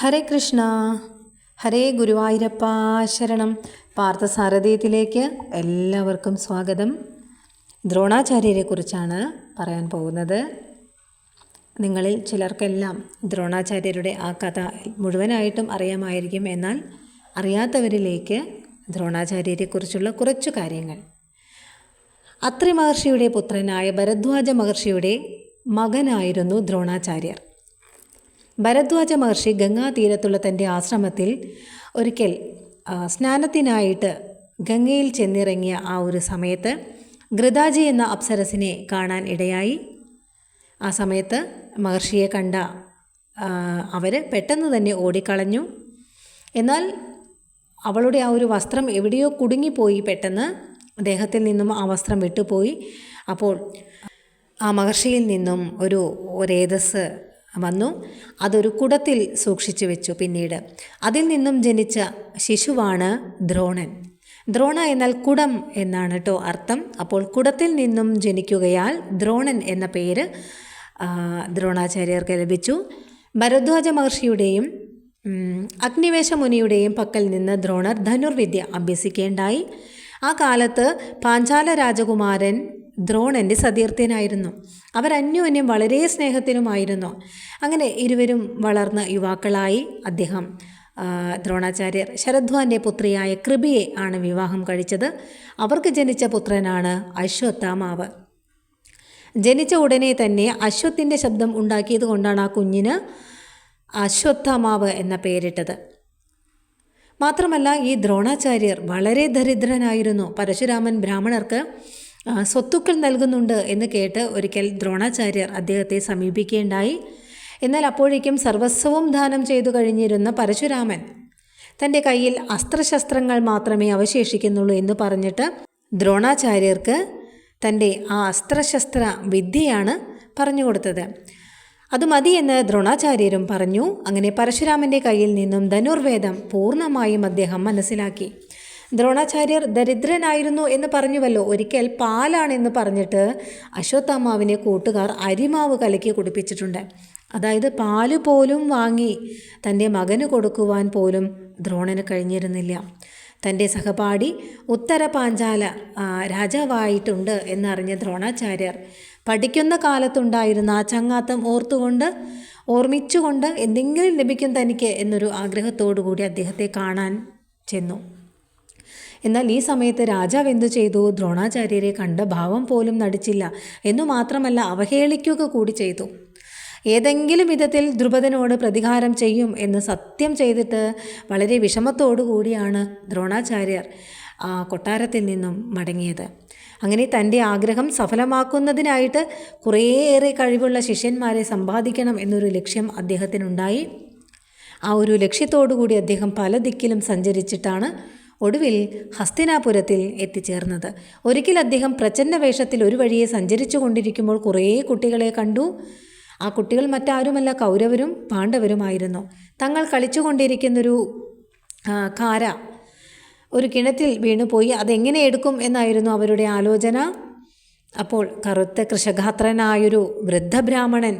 ഹരേ കൃഷ്ണ. ഹരേ ഗുരുവായൂരപ്പ ശരണം. പാർത്ഥസാരഥീയത്തിലേക്ക് എല്ലാവർക്കും സ്വാഗതം. ദ്രോണാചാര്യരെക്കുറിച്ചാണ് പറയാൻ പോകുന്നത്. നിങ്ങളിൽ ചിലർക്കെല്ലാം ദ്രോണാചാര്യരുടെ ആ കഥ മുഴുവനായിട്ടും അറിയാമായിരിക്കും എന്നാൽ അറിയാത്തവരിലേക്ക് ദ്രോണാചാര്യരെക്കുറിച്ചുള്ള കുറച്ചു കാര്യങ്ങൾ. അത്രി മഹർഷിയുടെ പുത്രനായ ഭരദ്വാജ മഹർഷിയുടെ മകനായിരുന്നു ദ്രോണാചാര്യർ. ഭരദ്വാജ മഹർഷി ഗംഗാതീരത്തുള്ള തന്റെ ആശ്രമത്തിൽ ഒരിക്കൽ സ്നാനത്തിനായിട്ട് ഗംഗയിൽ ചെന്നിറങ്ങിയ ആ ഒരു സമയത്ത് ഘൃതാജി എന്ന അപ്സരസിനെ കാണാൻ ഇടയായി. ആ സമയത്ത് മഹർഷിയെ കണ്ട അവർ പെട്ടെന്ന് തന്നെ ഓടിക്കളഞ്ഞു. എന്നാൽ അവളുടെ ആ ഒരു വസ്ത്രം എവിടെയോ കുടുങ്ങിപ്പോയി പെട്ടെന്ന്. ദേഹത്തിൽ നിന്നും ആ വസ്ത്രം വിട്ടുപോയി. അപ്പോൾ ആ മഹർഷിയിൽ നിന്നും ഒരു രേതസ് വന്നു. അതൊരു കുടത്തിൽ സൂക്ഷിച്ചു വെച്ചു പിന്നീട്. അതിൽ നിന്നും ജനിച്ച ശിശുവാണ് ദ്രോണൻ. ദ്രോണ എന്നാൽ കുടം എന്നാണ് കേട്ടോ അർത്ഥം. അപ്പോൾ കുടത്തിൽ നിന്നും ജനിക്കുകയാൽ ദ്രോണൻ എന്ന പേര് ദ്രോണാചാര്യർക്ക് ലഭിച്ചു. ഭരദ്വാജ മഹർഷിയുടെയും അഗ്നിവേശ മുനിയുടെയും പക്കൽ നിന്ന് ദ്രോണർ ധനുർവിദ്യ അഭ്യസിക്കേണ്ടായി. ആ കാലത്ത് പാഞ്ചാല രാജകുമാരൻ ദ്രോണന്റെ സതീർത്ഥ്യനായിരുന്നു. അവർ അന്യോന്യം വളരെ സ്നേഹത്തിനുമായിരുന്നു അങ്ങനെ ഇരുവരും വളർന്ന യുവാക്കളായി അദ്ദേഹം ദ്രോണാചാര്യർ ശരദ്വാന്റെ പുത്രിയായ കൃപിയെ ആണ് വിവാഹം കഴിച്ചത്. അവർക്ക് ജനിച്ച പുത്രനാണ് അശ്വത്ഥാമാവ്. ജനിച്ച ഉടനെ തന്നെ അശ്വത്തിന്റെ ശബ്ദം ഉണ്ടാക്കിയത് കൊണ്ടാണ് ആ കുഞ്ഞിന് അശ്വത്ഥാമാവ് എന്ന പേരിട്ടത്. മാത്രമല്ല ഈ ദ്രോണാചാര്യർ വളരെ ദരിദ്രനായിരുന്നു. പരശുരാമൻ ബ്രാഹ്മണർക്ക് സ്വത്തുക്കൾ നൽകുന്നുണ്ട് എന്ന് കേട്ട് ഒരിക്കൽ ദ്രോണാചാര്യർ അദ്ദേഹത്തെ സമീപിക്കേണ്ടായി എന്നാൽ അപ്പോഴേക്കും സർവസ്വവും ദാനം ചെയ്തു കഴിഞ്ഞിരുന്ന പരശുരാമൻ തന്റെ കയ്യിൽ അസ്ത്രശസ്ത്രങ്ങൾ മാത്രമേ അവശേഷിക്കുന്നുള്ളൂ എന്ന് പറഞ്ഞിട്ട് ദ്രോണാചാര്യർക്ക് തന്റെ ആ അസ്ത്രശസ്ത്ര വിദ്യയാണ് പറഞ്ഞു കൊടുത്തത്. അത് മതിയെന്ന് ദ്രോണാചാര്യരും പറഞ്ഞു. അങ്ങനെ പരശുരാമന്റെ കയ്യിൽ നിന്നും ധനുർവേദം പൂർണമായും അദ്ദേഹം മനസ്സിലാക്കി. ദ്രോണാചാര്യർ ദരിദ്രനായിരുന്നു എന്ന് പറഞ്ഞുവല്ലോ. ഒരിക്കൽ പാലാണെന്ന് പറഞ്ഞിട്ട് അശ്വത്ഥാമാവിനെ കൂട്ടുകാർ അരിമാവ് കലക്കി കുടിപ്പിച്ചിട്ടുണ്ട്. അതായത് പാൽ പോലും വാങ്ങി തന്റെ മകന് കൊടുക്കുവാൻ പോലും ദ്രോണന് കഴിഞ്ഞിരുന്നില്ല. തന്റെ സഹപാഠി ഉത്തര പാഞ്ചാല രാജാവായിട്ടുണ്ട് എന്നറിഞ്ഞ ദ്രോണാചാര്യർ പഠിക്കുന്ന കാലത്തുണ്ടായിരുന്ന ആ ചങ്ങാത്തം ഓർത്തുകൊണ്ട് ഓർമ്മിച്ചുകൊണ്ട് എന്തെങ്കിലും ലഭിക്കും തനിക്ക് എന്നൊരു ആഗ്രഹത്തോടു കൂടി അദ്ദേഹത്തെ കാണാൻ ചെന്നു. എന്നാൽ ഈ സമയത്ത് രാജാവ് എന്തു ചെയ്തു? ദ്രോണാചാര്യരെ കണ്ട ഭാവം പോലും നടിച്ചില്ല. എന്നു മാത്രമല്ല അവഹേളിക്കുക കൂടി ചെയ്തു. ഏതെങ്കിലും വിധത്തിൽ ദ്രുപദനോട് പ്രതികാരം ചെയ്യും എന്ന് സത്യം ചെയ്തിട്ട് വളരെ വിഷമത്തോടു കൂടിയാണ് ദ്രോണാചാര്യർ കൊട്ടാരത്തിൽ നിന്നും മടങ്ങിയത്. അങ്ങനെ തന്റെ ആഗ്രഹം സഫലമാക്കുന്നതിനായിട്ട് കുറേയേറെ കഴിവുള്ള ശിഷ്യന്മാരെ സമ്പാദിക്കണം എന്നൊരു ലക്ഷ്യം അദ്ദേഹത്തിനുണ്ടായി. ആ ഒരു ലക്ഷ്യത്തോടു കൂടി അദ്ദേഹം പല ദിക്കിലും സഞ്ചരിച്ചിട്ടാണ് ഒടുവിൽ ഹസ്തിനാപുരത്തിൽ എത്തിച്ചേർന്നത്. ഒരിക്കൽ അദ്ദേഹം പ്രചന്ന വേഷത്തിൽ ഒരു വഴിയെ സഞ്ചരിച്ചു കൊണ്ടിരിക്കുമ്പോൾ കുറേ കുട്ടികളെ കണ്ടു. ആ കുട്ടികൾ മറ്റാരുമല്ല കൗരവരും പാണ്ഡവരുമായിരുന്നു. തങ്ങൾ കളിച്ചുകൊണ്ടിരിക്കുന്നൊരു കൊണ്ടിരിക്കുന്നൊരു കാര ഒരു കിണറ്റിൽ വീണുപോയി. അതെങ്ങനെ എടുക്കും എന്നായിരുന്നു അവരുടെ ആലോചന. അപ്പോൾ കറുത്ത കൃഷഗാത്രനായൊരു വൃദ്ധബ്രാഹ്മണൻ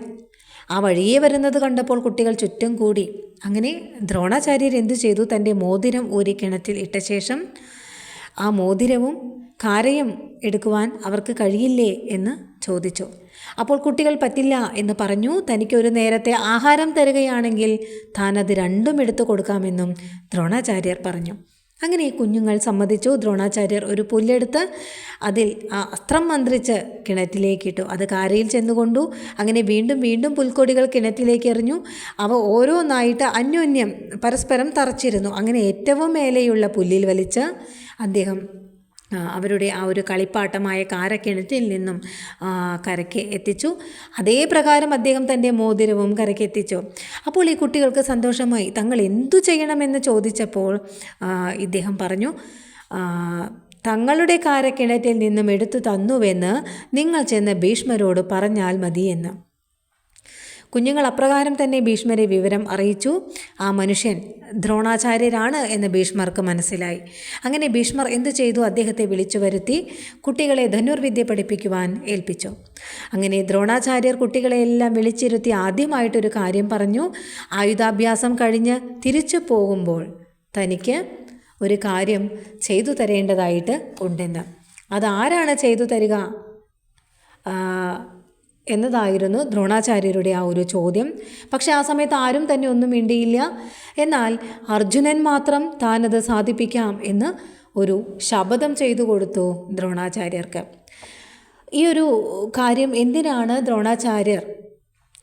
ആ വഴിയെ വരുന്നത് കണ്ടപ്പോൾ കുട്ടികൾ ചുറ്റും കൂടി. അങ്ങനെ ദ്രോണാചാര്യർ എന്തു ചെയ്തു? തന്റെ മോതിരം ഊരി കിണറ്റിൽ ഇട്ട ശേഷം ആ മോതിരവും കാരയും എടുക്കുവാൻ അവർക്ക് കഴിയില്ലേ എന്ന് ചോദിച്ചു. അപ്പോൾ കുട്ടികൾ പറ്റില്ല എന്ന് പറഞ്ഞു. തനിക്കൊരു നേരത്തെ ആഹാരം തരികയാണെങ്കിൽ താനത് രണ്ടും എടുത്തു കൊടുക്കാമെന്നും ദ്രോണാചാര്യർ പറഞ്ഞു. അങ്ങനെ ഈ കുഞ്ഞുങ്ങൾ സമ്മതിച്ചു. ദ്രോണാചാര്യർ ഒരു പുല്ലെടുത്ത് അതിൽ അസ്ത്രം മന്ത്രിച്ച് കിണറ്റിലേക്കിട്ടു അത് കാരയിൽ ചെന്നുകൊണ്ടു. അങ്ങനെ വീണ്ടും വീണ്ടും പുൽക്കൊടികൾ കിണറ്റിലേക്ക് എറിഞ്ഞു. അവ ഓരോന്നായിട്ട് അന്യോന്യം പരസ്പരം തറച്ചിരുന്നു. അങ്ങനെ ഏറ്റവും മേലെയുള്ള പുല്ലിൽ വലിച്ച് അദ്ദേഹം അവരുടെ ആ ഒരു കളിപ്പാട്ടമായ കാരക്കിണറ്റിൽ നിന്നും കരയ്ക്ക് എത്തിച്ചു. അതേ പ്രകാരം അദ്ദേഹം തന്റെ മോതിരവും കരയ്ക്ക് എത്തിച്ചു. അപ്പോൾ ഈ കുട്ടികൾക്ക് സന്തോഷമായി. തങ്ങൾ എന്തു ചെയ്യണമെന്ന് ചോദിച്ചപ്പോൾ ഇദ്ദേഹം പറഞ്ഞു തങ്ങളുടെ കാരക്കിണറ്റിൽ നിന്നും എടുത്തു തന്നുവെന്ന് നിങ്ങൾ ചെന്ന് ഭീഷ്മരോട് പറഞ്ഞാൽ മതിയെന്ന്. കുഞ്ഞുങ്ങൾ അപ്രകാരം തന്നെ ഭീഷ്മരെ വിവരം അറിയിച്ചു. ആ മനുഷ്യൻ ദ്രോണാചാര്യരാണ് എന്ന് ഭീഷ്മർക്ക് മനസ്സിലായി. അങ്ങനെ ഭീഷ്മർ എന്തു ചെയ്തു? അദ്ദേഹത്തെ വിളിച്ചു വരുത്തി കുട്ടികളെ ധനുർവിദ്യ പഠിപ്പിക്കുവാൻ ഏൽപ്പിച്ചു. അങ്ങനെ ദ്രോണാചാര്യർ കുട്ടികളെയെല്ലാം വിളിച്ചിരുത്തി ആദ്യമായിട്ടൊരു കാര്യം പറഞ്ഞു. ആയുധാഭ്യാസം കഴിഞ്ഞ് തിരിച്ചു പോകുമ്പോൾ തനിക്ക് ഒരു കാര്യം ചെയ്തു തരേണ്ടതായിട്ട് ഉണ്ടെന്ന്. അതാരാണ് ചെയ്തു തരിക? എന്നതായിരുന്നു ദ്രോണാചാര്യരുടെ ആ ഒരു ചോദ്യം. പക്ഷേ ആ സമയത്ത് ആരും തന്നെ ഒന്നും മിണ്ടിയില്ല. എന്നാൽ അർജുനൻ മാത്രം താനത് സാധിപ്പിക്കാം എന്ന് ഒരു ശപഥം ചെയ്തു കൊടുത്തു ദ്രോണാചാര്യർക്ക്. ഈ ഒരു കാര്യം എന്തിനാണ് ദ്രോണാചാര്യർ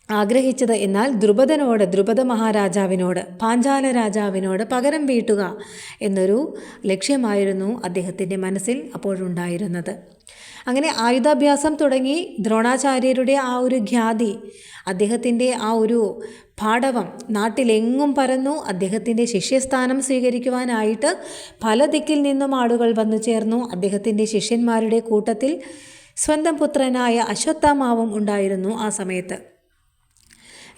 ആഗ്രഹിച്ചത് എന്നാൽ ദ്രുപദനോട് ദ്രുപദ മഹാരാജാവിനോട് പാഞ്ചാല രാജാവിനോട് പകരം വീട്ടുക എന്നൊരു ലക്ഷ്യമായിരുന്നു അദ്ദേഹത്തിന്റെ മനസ്സിൽ അപ്പോഴുണ്ടായിരുന്നത്. അങ്ങനെ ആയുധാഭ്യാസം തുടങ്ങി ദ്രോണാചാര്യരുടെ ആ ഒരു ഖ്യാതി അദ്ദേഹത്തിന്റെ ആ ഒരു പാടവം നാട്ടിലെങ്ങും പരന്നു. അദ്ദേഹത്തിന്റെ ശിഷ്യസ്ഥാനം സ്വീകരിക്കുവാനായിട്ട് പല ദിക്കിൽ നിന്നും ആളുകൾ വന്നു ചേർന്നു. അദ്ദേഹത്തിന്റെ ശിഷ്യന്മാരുടെ കൂട്ടത്തിൽ സ്വന്തം പുത്രനായ അശ്വത്ഥാമാവും ഉണ്ടായിരുന്നു ആ സമയത്ത്.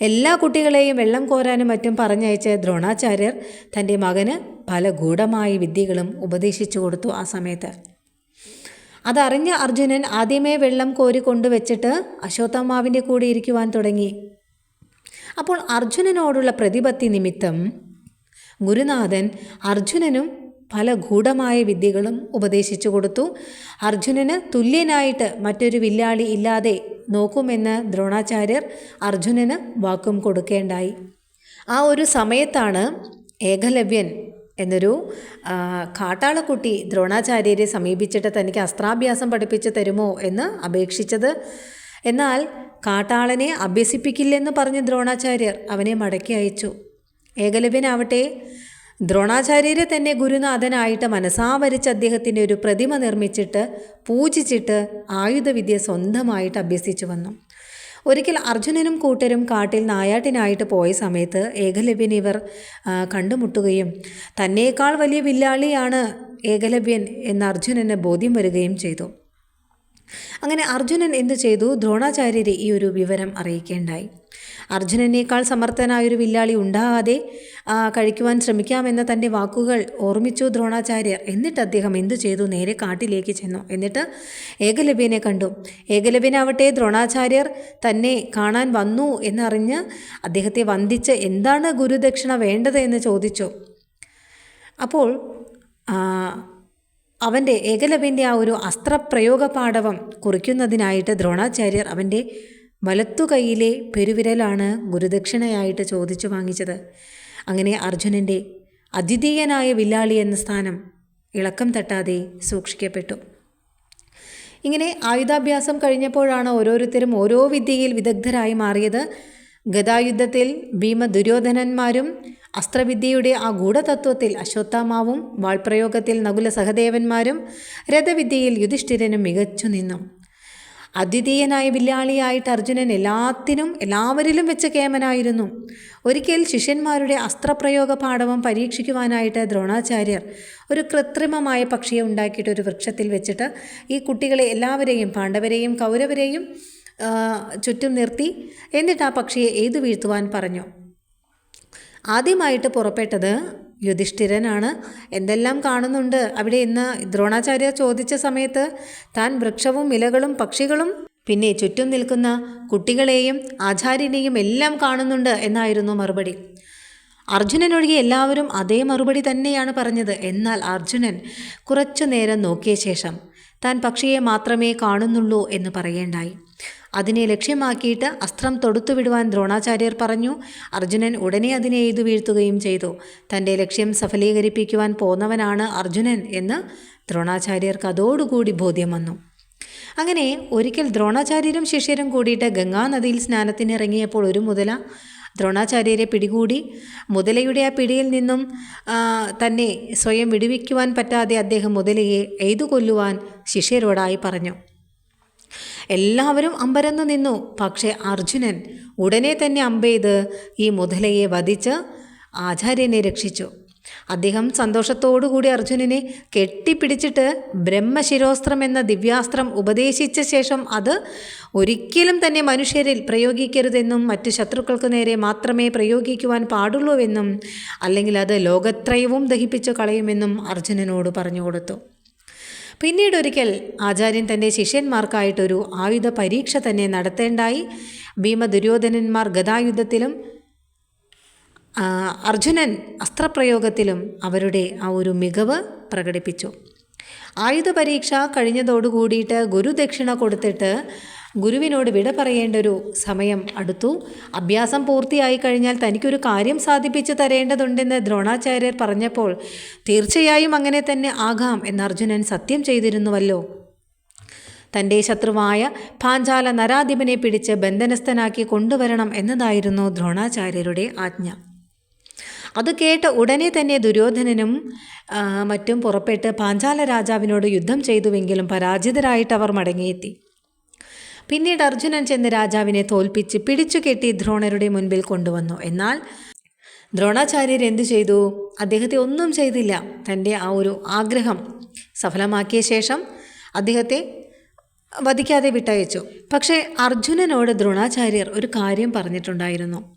എല്ലാ കുട്ടികളെയും വെള്ളം കോരാനും മറ്റും പറഞ്ഞയച്ച ദ്രോണാചാര്യർ തന്റെ മകന് പല ഗൂഢമായ വിദ്യകളും ഉപദേശിച്ചു കൊടുത്തു ആ സമയത്ത്. അതറിഞ്ഞ അർജുനൻ ആദ്യമേ വെള്ളം കോരി കൊണ്ടുവച്ചിട്ട് അശ്വത്ഥമാവിന്റെ കൂടെ ഇരിക്കുവാൻ തുടങ്ങി. അപ്പോൾ അർജുനനോടുള്ള പ്രതിപത്തി നിമിത്തം ഗുരുനാഥൻ അർജുനനും പല ഗൂഢമായ വിദ്യകളും ഉപദേശിച്ചു കൊടുത്തു. അർജുനന് തുല്യനായിട്ട് മറ്റൊരു വില്ലാളി ഇല്ലാതെ നോക്കുമെന്ന് ദ്രോണാചാര്യർ അർജുനന് വാക്കും കൊടുക്കേണ്ടായി. ആ ഒരു സമയത്താണ് ഏകലവ്യൻ എന്നൊരു കാട്ടാളക്കുട്ടി ദ്രോണാചാര്യരെ സമീപിച്ചിട്ട് തനിക്ക് അസ്ത്രാഭ്യാസം പഠിപ്പിച്ചു തരുമോ എന്ന് അപേക്ഷിച്ചത്. എന്നാൽ കാട്ടാളനെ അഭ്യസിപ്പിക്കില്ലെന്ന് പറഞ്ഞ് ദ്രോണാചാര്യർ അവനെ മടക്കി അയച്ചു. ഏകലവ്യനാവട്ടെ ദ്രോണാചാര്യരെ തന്നെ ഗുരുനാഥനായിട്ട് മനസാവരിച്ച് അദ്ദേഹത്തിന്റെ ഒരു പ്രതിമ നിർമ്മിച്ചിട്ട് പൂജിച്ചിട്ട് ആയുധവിദ്യ സ്വന്തമായിട്ട് അഭ്യസിച്ചു വന്നു. ഒരിക്കൽ അർജുനനും കൂട്ടരും കാട്ടിൽ നായാട്ടിനായിട്ട് പോയ സമയത്ത് ഏകലവ്യൻ ഇവർ കണ്ടുമുട്ടുകയും തന്നേക്കാൾ വലിയ വില്ലാളിയാണ് ഏകലവ്യൻ എന്ന് അർജുനന് ബോധ്യം വരികയും ചെയ്തു. അങ്ങനെ അർജുനൻ എന്തു ചെയ്തു? ദ്രോണാചാര്യരെ ഈ ഒരു വിവരം അറിയിക്കേണ്ടായി. അർജുനനേക്കാൾ സമർത്ഥനായൊരു വില്ലാളി ഉണ്ടാകാതെ കഴിക്കുവാൻ ശ്രമിക്കാമെന്ന തന്റെ വാക്കുകൾ ഓർമ്മിച്ചു ദ്രോണാചാര്യർ. എന്നിട്ട് അദ്ദേഹം എന്തു ചെയ്തു? നേരെ കാട്ടിലേക്ക് ചെന്നു. എന്നിട്ട് ഏകലവ്യനെ കണ്ടു. ഏകലവ്യനാവട്ടെ ദ്രോണാചാര്യർ തന്നെ കാണാൻ വന്നു എന്നറിഞ്ഞ് അദ്ദേഹത്തെ വന്ദിച്ച് എന്താണ് ഗുരുദക്ഷിണ വേണ്ടത് എന്ന് ചോദിച്ചു. അപ്പോൾ അവന്റെ ഏകലവ്യന്റെ ആ ഒരു അസ്ത്രപ്രയോഗ പാടവം കുറിക്കുന്നതിനായിട്ട് ദ്രോണാചാര്യർ അവന്റെ വലത്തു കൈയിലെ പെരുവിരലാണ് ഗുരുദക്ഷിണയായിട്ട് ചോദിച്ചു വാങ്ങിച്ചത്. അങ്ങനെ അർജുനന്റെ അതിഥീയനായ വില്ലാളി എന്ന സ്ഥാനം ഇളക്കം തട്ടാതെ സൂക്ഷിക്കപ്പെട്ടു. ഇങ്ങനെ ആയുധാഭ്യാസം കഴിഞ്ഞപ്പോഴാണ് ഓരോരുത്തരും ഓരോ വിദ്യയിൽ വിദഗ്ധരായി മാറിയത്. ഗതായുദ്ധത്തിൽ ഭീമ ദുര്യോധനന്മാരും അസ്ത്രവിദ്യയുടെ ആ ഗൂഢതത്വത്തിൽ അശ്വത്ഥാമാവും വാൾപ്രയോഗത്തിൽ നകുല സഹദേവന്മാരും രഥവിദ്യയിൽ യുധിഷ്ഠിരനും മികച്ചു നിന്നു അദ്വിതീയനായ വില്ലാളിയായിട്ട് അർജുനൻ എല്ലാത്തിനും എല്ലാവരിലും വെച്ച കേമനായിരുന്നു. ഒരിക്കൽ ശിഷ്യന്മാരുടെ അസ്ത്രപ്രയോഗ പാഠവം പരീക്ഷിക്കുവാനായിട്ട് ദ്രോണാചാര്യർ ഒരു കൃത്രിമമായ പക്ഷിയെ ഉണ്ടാക്കിയിട്ട് ഒരു വൃക്ഷത്തിൽ വെച്ചിട്ട് ഈ കുട്ടികളെ എല്ലാവരെയും പാണ്ഡവരെയും കൗരവരെയും ചുറ്റും നിർത്തി എന്നിട്ട് ആ പക്ഷിയെ ഏതു വീഴ്ത്തുവാൻ പറഞ്ഞു. ആദ്യമായിട്ട് പുറപ്പെട്ടത് യുധിഷ്ഠിരനാണ്. എന്തെല്ലാം കാണുന്നുണ്ട്? അവിടെ ഇന്ന് ദ്രോണാചാര്യ ചോദിച്ച സമയത്ത് താൻ വൃക്ഷവും ഇലകളും പക്ഷികളും പിന്നെ ചുറ്റും നിൽക്കുന്ന കുട്ടികളെയും ആചാര്യനെയും എല്ലാം കാണുന്നുണ്ട് എന്നായിരുന്നു മറുപടി. അർജുനനൊഴികെ എല്ലാവരും അതേ മറുപടി തന്നെയാണ് പറഞ്ഞത്. എന്നാൽ അർജുനൻ കുറച്ചു നേരം നോക്കിയ ശേഷം താൻ പക്ഷിയെ മാത്രമേ കാണുന്നുള്ളൂ എന്ന് പറയേണ്ടായി. അതിനെ ലക്ഷ്യമാക്കിയിട്ട് അസ്ത്രം തൊടുത്തുവിടുവാൻ ദ്രോണാചാര്യർ പറഞ്ഞു. അർജുനൻ ഉടനെ അതിനെ എയ്തു വീഴ്ത്തുകയും ചെയ്തു. തന്റെ ലക്ഷ്യം സഫലീകരിപ്പിക്കുവാൻ പോന്നവനാണ് അർജുനൻ എന്ന് ദ്രോണാചാര്യർക്ക് അതോടുകൂടി ബോധ്യം വന്നു. അങ്ങനെ ഒരിക്കൽ ദ്രോണാചാര്യരും ശിഷ്യരും കൂടിയിട്ട് ഗംഗാനദിയിൽ സ്നാനത്തിനിറങ്ങിയപ്പോൾ ഒരു മുതല ദ്രോണാചാര്യരെ പിടികൂടി മുതലയുടെ ആ പിടിയിൽ നിന്നും തന്നെ സ്വയം വിടുവിക്കുവാൻ പറ്റാതെ അദ്ദേഹം മുതലയെ എയ്തു കൊല്ലുവാൻ ശിഷ്യരോടായി പറഞ്ഞു. എല്ലാവരും അമ്പരന്ന് നിന്നു. പക്ഷേ അർജുനൻ ഉടനെ തന്നെ അമ്പെയ്ത് ഈ മുതലയെ വധിച്ച് ആചാര്യനെ രക്ഷിച്ചു. അദ്ദേഹം സന്തോഷത്തോടുകൂടി അർജുനനെ കെട്ടിപ്പിടിച്ചിട്ട് ബ്രഹ്മശിരോസ്ത്രം എന്ന ദിവ്യാസ്ത്രം ഉപദേശിച്ച ശേഷം അത് ഒരിക്കലും തന്നെ മനുഷ്യരിൽ പ്രയോഗിക്കരുതെന്നും മറ്റ് ശത്രുക്കൾക്ക് നേരെ മാത്രമേ പ്രയോഗിക്കുവാൻ പാടുള്ളൂവെന്നും അല്ലെങ്കിൽ അത് ലോകത്രയവും ദഹിപ്പിച്ചു കളയുമെന്നും അർജുനനോട് പറഞ്ഞു കൊടുത്തു. പിന്നീട് ഒരിക്കൽ ആചാര്യൻ തന്റെ ശിഷ്യന്മാർക്കായിട്ടൊരു ആയുധ പരീക്ഷ തന്നെ നടത്തേണ്ടായി. ഭീമ ദുര്യോധനന്മാർ ഗതായുധത്തിലും ആ, അർജുനൻ അസ്ത്രപ്രയോഗത്തിലും അവരുടെ ആ ഒരു മികവ് പ്രകടിപ്പിച്ചു. ആയുധ പരീക്ഷ കഴിഞ്ഞതോടുകൂടിയിട്ട് ഗുരുദക്ഷിണ കൊടുത്തിട്ട് ഗുരുവിനോട് വിട പറയേണ്ട ഒരു സമയം അടുത്തു. അഭ്യാസം പൂർത്തിയായി കഴിഞ്ഞാൽ തനിക്കൊരു കാര്യം സാധിപ്പിച്ചു തരേണ്ടതുണ്ടെന്ന് ദ്രോണാചാര്യർ പറഞ്ഞപ്പോൾ തീർച്ചയായും അങ്ങനെ തന്നെ ആകാം എന്ന് അർജുനൻ സത്യം ചെയ്തിരുന്നുവല്ലോ. തന്റെ ശത്രുവായ പാഞ്ചാല നരാധിപനെ പിടിച്ച് ബന്ധനസ്ഥനാക്കി കൊണ്ടുവരണം എന്നതായിരുന്നു ദ്രോണാചാര്യരുടെ ആജ്ഞ. അത് കേട്ട ഉടനെ തന്നെ ദുര്യോധനനും മറ്റും പുറപ്പെട്ട് പാഞ്ചാല രാജാവിനോട് യുദ്ധം ചെയ്തുവെങ്കിലും പരാജിതരായിട്ട് അവർ മടങ്ങിയെത്തി. പിന്നീട് അർജുനൻ ചെന്ന് രാജാവിനെ തോൽപ്പിച്ച് പിടിച്ചു കെട്ടി ദ്രോണരുടെ മുൻപിൽ കൊണ്ടുവന്നു. എന്നാൽ ദ്രോണാചാര്യർ എന്തു ചെയ്തു? അദ്ദേഹത്തെ ഒന്നും ചെയ്തില്ല. തന്റെ ആ ഒരു ആഗ്രഹം സഫലമാക്കിയ ശേഷം അദ്ദേഹത്തെ വധിക്കാതെ വിട്ടയച്ചു. പക്ഷേ അർജുനനോട് ദ്രോണാചാര്യർ ഒരു കാര്യം പറഞ്ഞിട്ടുണ്ടായിരുന്നു.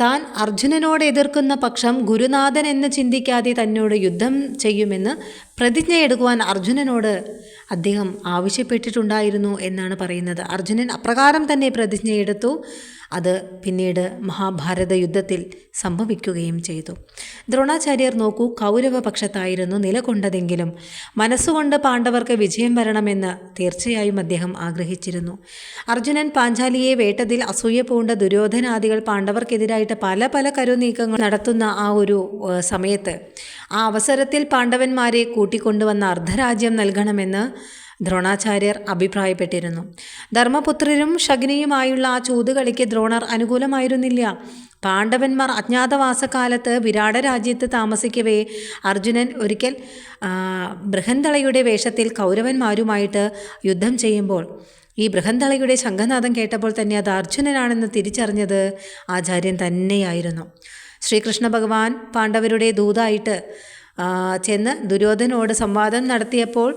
താൻ അർജുനനോട് എതിർക്കുന്ന പക്ഷം ഗുരുനാഥൻ എന്ന് ചിന്തിക്കാതെ തന്നോട് യുദ്ധം ചെയ്യുമെന്ന് പ്രതിജ്ഞയെടുക്കുവാൻ അർജുനനോട് അദ്ദേഹം ആവശ്യപ്പെട്ടിട്ടുണ്ടായിരുന്നു എന്നാണ് പറയുന്നത്. അർജുനൻ അപ്രകാരം തന്നെ പ്രതിജ്ഞയെടുത്തു അത് പിന്നീട് മഹാഭാരത യുദ്ധത്തിൽ സംഭവിക്കുകയും ചെയ്തു. ദ്രോണാചാര്യർ നോക്കൂ കൗരവ പക്ഷത്തായിരുന്നു നിലകൊണ്ടതെങ്കിലും മനസ്സുകൊണ്ട് പാണ്ഡവർക്ക് വിജയം വരണമെന്ന് തീർച്ചയായും അദ്ദേഹം ആഗ്രഹിച്ചിരുന്നു. അർജുനൻ പാഞ്ചാലിയെ വേട്ടതിൽ അസൂയ പൂണ്ട ദുര്യോധനാദികൾ പാണ്ഡവർക്കെതിരായിട്ട് പല പല കരുനീക്കങ്ങൾ നടത്തുന്ന ആ ഒരു സമയത്ത് ആ അവസരത്തിൽ പാണ്ഡവന്മാരെ കൂട്ടിക്കൊണ്ടുവന്ന അർദ്ധരാജ്യം നൽകണമെന്ന് ദ്രോണാചാര്യർ അഭിപ്രായപ്പെട്ടിരുന്നു. ധർമ്മപുത്രരും ശഗ്നിയുമായുള്ള ആ ചൂതുകളിക്ക് ദ്രോണർ അനുകൂലമായിരുന്നില്ല. പാണ്ഡവന്മാർ അജ്ഞാതവാസകാലത്ത് വിരാട രാജ്യത്ത് താമസിക്കവേ അർജുനൻ ഒരിക്കൽ ബൃഹന്തളയുടെ വേഷത്തിൽ കൗരവന്മാരുമായിട്ട് യുദ്ധം ചെയ്യുമ്പോൾ ഈ ബൃഹന്തളയുടെ ശംഖനാഥം കേട്ടപ്പോൾ തന്നെ അത് അർജുനനാണെന്ന് തിരിച്ചറിഞ്ഞത് ആചാര്യൻ തന്നെയായിരുന്നു. ശ്രീകൃഷ്ണ ഭഗവാൻ പാണ്ഡവരുടെ ദൂതായിട്ട് ചെന്ന് ദുര്യോധനോട് സംവാദം നടത്തിയപ്പോൾ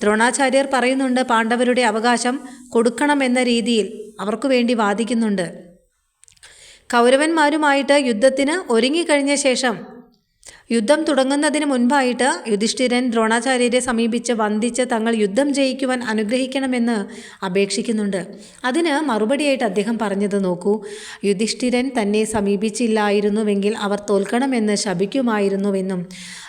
ദ്രോണാചാര്യർ പറയുന്നുണ്ട് പാണ്ഡവരുടെ അവകാശം കൊടുക്കണമെന്ന രീതിയിൽ അവർക്കു വേണ്ടി വാദിക്കുന്നുണ്ട്. കൗരവന്മാരുമായിട്ട് യുദ്ധത്തിന് ഒരുങ്ങിക്കഴിഞ്ഞ ശേഷം യുദ്ധം തുടങ്ങുന്നതിന് മുൻപായിട്ട് യുധിഷ്ഠിരൻ ദ്രോണാചാര്യരെ സമീപിച്ച് വന്ദിച്ച് തങ്ങൾ യുദ്ധം ജയിക്കുവാൻ അനുഗ്രഹിക്കണമെന്ന് അപേക്ഷിക്കുന്നുണ്ട്. അതിന് മറുപടിയായിട്ട് അദ്ദേഹം പറഞ്ഞത് നോക്കൂ യുധിഷ്ഠിരൻ തന്നെ സമീപിച്ചില്ലായിരുന്നുവെങ്കിൽ അവർ തോൽക്കണമെന്ന് ശപിക്കുമായിരുന്നുവെന്നും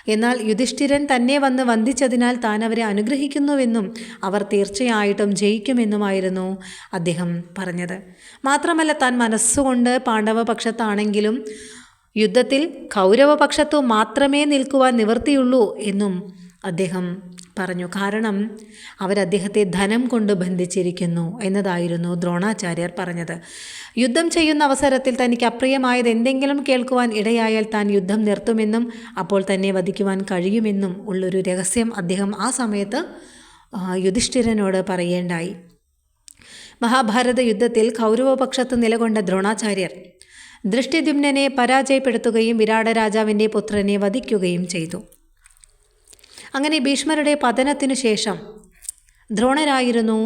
എന്നാൽ യുധിഷ്ഠിരൻ തന്നെ വന്ന് വന്ദിച്ചതിനാൽ താൻ അവരെ അനുഗ്രഹിക്കുന്നുവെന്നും അവർ തീർച്ചയായിട്ടും ജയിക്കുമെന്നുമായിരുന്നു അദ്ദേഹം പറഞ്ഞത്. മാത്രമല്ല താൻ മനസ്സുകൊണ്ട് പാണ്ഡവപക്ഷത്താണെങ്കിലും യുദ്ധത്തിൽ കൗരവപക്ഷത്തു മാത്രമേ നിൽക്കുവാൻ നിവൃത്തിയുള്ളൂ എന്നും അദ്ദേഹം പറഞ്ഞു. കാരണം അവരദ്ദേഹത്തെ ധനം കൊണ്ട് ബന്ധിച്ചിരിക്കുന്നു എന്നതായിരുന്നു ദ്രോണാചാര്യർ പറഞ്ഞത്. യുദ്ധം ചെയ്യുന്ന അവസരത്തിൽ തനിക്ക് അപ്രിയമായത് എന്തെങ്കിലും കേൾക്കുവാൻ ഇടയായാൽ താൻ യുദ്ധം നിർത്തുമെന്നും അപ്പോൾ തന്നെ വധിക്കുവാൻ കഴിയുമെന്നും ഉള്ളൊരു രഹസ്യം അദ്ദേഹം ആ സമയത്ത് യുധിഷ്ഠിരനോട് പറയേണ്ടായി. മഹാഭാരത യുദ്ധത്തിൽ കൗരവപക്ഷത്ത് നിലകൊണ്ട ദ്രോണാചാര്യർ ദൃഷ്ടിദ്യുമ്നനെ പരാജയപ്പെടുത്തുകയും വിരാട രാജാവിന്റെ പുത്രനെ വധിക്കുകയും ചെയ്തു. അങ്ങനെ ഭീഷ്മരുടെ പതനത്തിനു ശേഷം ദ്രോണരായിരുന്നു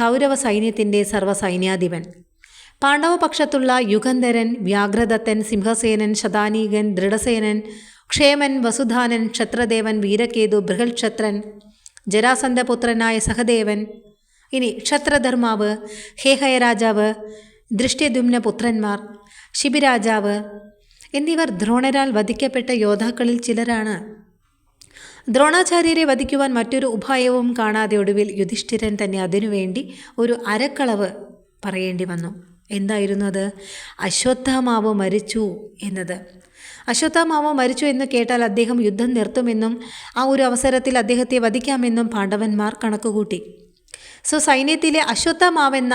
കൗരവ സൈന്യത്തിന്റെ സർവസൈന്യാധിപൻ. പാണ്ഡവപക്ഷത്തുള്ള യുഗന്ധരൻ വ്യാഘ്രദത്തൻ സിംഹസേനൻ ശതാനീകൻ ദൃഢസേനൻ ക്ഷേമൻ വസുധാനൻ ക്ഷത്രദേവൻ വീരകേതു ബൃഹൽക്ഷത്രൻ ജരാസന്ധപുത്രനായ സഹദേവൻ ഇനി ക്ഷത്രധർമാവ് ഹേഹയ രാജാവ് ദൃഷ്ട്യദുമ്ന പുത്രന്മാർ ശിബിരാജാവ് എന്നിവർ ദ്രോണരാൽ വധിക്കപ്പെട്ട യോദ്ധാക്കളിൽ ചിലരാണ്. ദ്രോണാചാര്യരെ വധിക്കുവാൻ മറ്റൊരു ഉപായവും കാണാതെ ഒടുവിൽ യുധിഷ്ഠിരൻ തന്നെ അതിനുവേണ്ടി ഒരു അരക്കളവ് പറയേണ്ടി വന്നു. എന്തായിരുന്നു അത്? അശ്വത്ഥാമാവ് മരിച്ചു എന്നത്. അശ്വത്ഥാമാവ് മരിച്ചു എന്ന് കേട്ടാൽ അദ്ദേഹം യുദ്ധം നിർത്തുമെന്നും ആ ഒരു അവസരത്തിൽ അദ്ദേഹത്തെ വധിക്കാമെന്നും പാണ്ഡവന്മാർ കണക്കുകൂട്ടി. സോ സൈന്യത്തിലെ അശ്വത്ഥാമാവെന്ന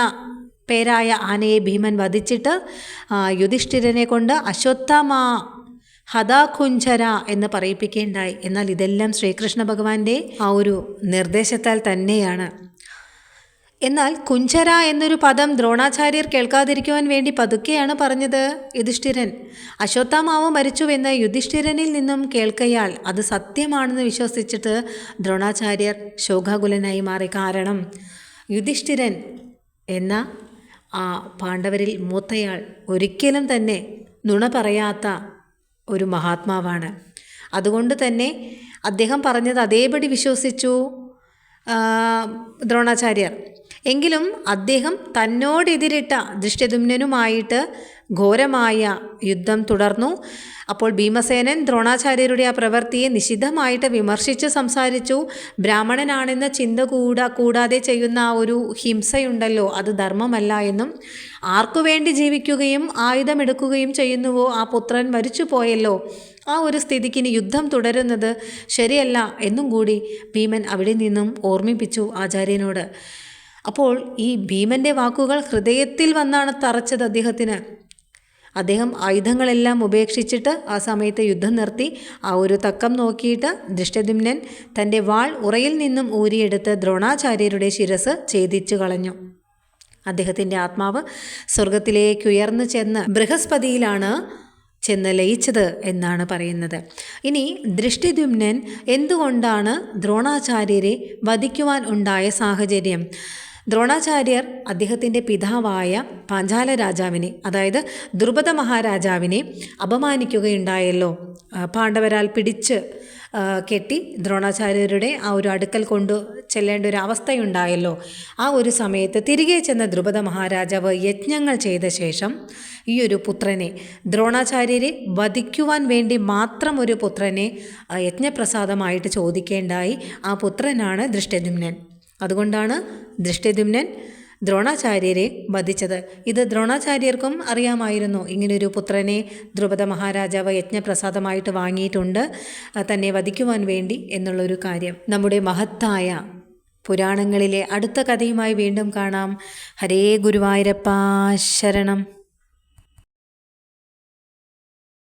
പേരായ ആനയെ ഭീമൻ വധിച്ചിട്ട് യുധിഷ്ഠിരനെ കൊണ്ട് അശ്വത്ഥമാ ഹതാഖുഞ്ചര എന്ന് പറയിപ്പിക്കേണ്ടായി. എന്നാൽ ഇതെല്ലാം ശ്രീകൃഷ്ണ ഭഗവാന്റെ ആ ഒരു നിർദ്ദേശത്താൽ തന്നെയാണ്. എന്നാൽ കുഞ്ചര എന്നൊരു പദം ദ്രോണാചാര്യർ കേൾക്കാതിരിക്കുവാൻ വേണ്ടി പതുക്കെയാണ് പറഞ്ഞത് യുധിഷ്ഠിരൻ. അശ്വത്ഥാമാവ് മരിച്ചുവെന്ന് യുധിഷ്ഠിരനിൽ നിന്നും കേൾക്കയാൽ അത് സത്യമാണെന്ന് വിശ്വസിച്ചിട്ട് ദ്രോണാചാര്യർ ശോകാകുലനായി മാറി. കാരണം യുധിഷ്ഠിരൻ എന്ന ആ പാണ്ഡവരിൽ മൂത്തയാൾ ഒരിക്കലും തന്നെ നുണ പറയാത്ത ഒരു മഹാത്മാവാണ്. അതുകൊണ്ട് തന്നെ അദ്ദേഹം പറഞ്ഞത് അതേപടി വിശ്വസിച്ചു ദ്രോണാചാര്യർ. എങ്കിലും അദ്ദേഹം തന്നോടെതിരിട്ട ദൃഷ്ടദുമ്നനുമായിട്ട് ഘോരമായ യുദ്ധം തുടർന്നു. അപ്പോൾ ഭീമസേനൻ ദ്രോണാചാര്യരുടെ ആ പ്രവൃത്തിയെ നിശിതമായിട്ട് വിമർശിച്ച് സംസാരിച്ചു. ബ്രാഹ്മണനാണെന്ന ചിന്ത കൂടാ കൂടാതെ ചെയ്യുന്ന ആ ഒരു ഹിംസയുണ്ടല്ലോ അത് ധർമ്മമല്ല എന്നും. ആർക്കു വേണ്ടി ജീവിക്കുകയും ആയുധമെടുക്കുകയും ചെയ്യുന്നുവോ ആ പുത്രൻ മരിച്ചു പോയല്ലോ. ആ ഒരു സ്ഥിതിക്ക് ഇനി യുദ്ധം തുടരുന്നത് ശരിയല്ല എന്നും കൂടി ഭീമൻ അവിടെ നിന്നും ഓർമ്മിപ്പിച്ചു ആചാര്യനോട്. അപ്പോൾ ഈ ഭീമന്റെ വാക്കുകൾ ഹൃദയത്തിൽ വന്നാണ് തറച്ചത് അദ്ദേഹത്തിന്. അദ്ദേഹം ആയുധങ്ങളെല്ലാം ഉപേക്ഷിച്ചിട്ട് ആ സമയത്ത് യുദ്ധം നിർത്തി. ആ ഒരു തക്കം നോക്കിയിട്ട് ദൃഷ്ടദിമ്നൻ തന്റെ വാൾ ഉറയിൽ നിന്നും ഊരിയെടുത്ത് ദ്രോണാചാര്യരുടെ ശിരസ് ഛേദിച്ചു കളഞ്ഞു. അദ്ദേഹത്തിന്റെ ആത്മാവ് സ്വർഗത്തിലേക്ക് ഉയർന്നു ചെന്ന് ബൃഹസ്പതിയിലാണ് ചെന്ന് ലയിച്ചത് എന്നാണ് പറയുന്നത്. ഇനി ദൃഷ്ടിദ്യുമ്നൻ എന്തുകൊണ്ടാണ് ദ്രോണാചാര്യരെ വധിക്കുവാൻ ഉണ്ടായ സാഹചര്യം? ദ്രോണാചാര്യർ അദ്ദേഹത്തിന്റെ പിതാവായ പാഞ്ചാല രാജാവിനെ അതായത് ദ്രുപദ മഹാരാജാവിനെ അപമാനിക്കുകയുണ്ടായല്ലോ. പാണ്ഡവരാൽ പിടിച്ച് കെട്ടി ദ്രോണാചാര്യരുടെ ആ ഒരു അടുക്കൽ കൊണ്ടു ചെല്ലേണ്ട ഒരു അവസ്ഥയുണ്ടായല്ലോ. ആ ഒരു സമയത്ത് തിരികെ ചെന്ന ദ്രുപദ മഹാരാജാവ് യജ്ഞങ്ങൾ ചെയ്ത ശേഷം ഈ ഒരു പുത്രനെ ദ്രോണാചാര്യരെ വധിക്കുവാൻ വേണ്ടി മാത്രം ഒരു പുത്രനെ യജ്ഞപ്രസാദമായിട്ട് ചോദിക്കേണ്ടായി ആ പുത്രനാണ് ദൃഷ്ടദ്യുമ്നൻ. അതുകൊണ്ടാണ് ദൃഷ്ടദ്യുമ്നൻ ദ്രോണാചാര്യരെ വധിച്ചത്. ഇത് ദ്രോണാചാര്യർക്കും അറിയാമായിരുന്നു. ഇങ്ങനൊരു പുത്രനെ ദ്രുപദ മഹാരാജാവ് യജ്ഞപ്രസാദമായിട്ട് വാങ്ങിയിട്ടുണ്ട്. തന്നെ വധിക്കുവാൻ വേണ്ടി എന്നുള്ളൊരു കാര്യം. നമ്മുടെ മഹത്തായ പുരാണങ്ങളിലെ അടുത്ത കഥയുമായി വീണ്ടും കാണാം. ഹരേ ഗുരുവായൂരപ്പ ശരണം.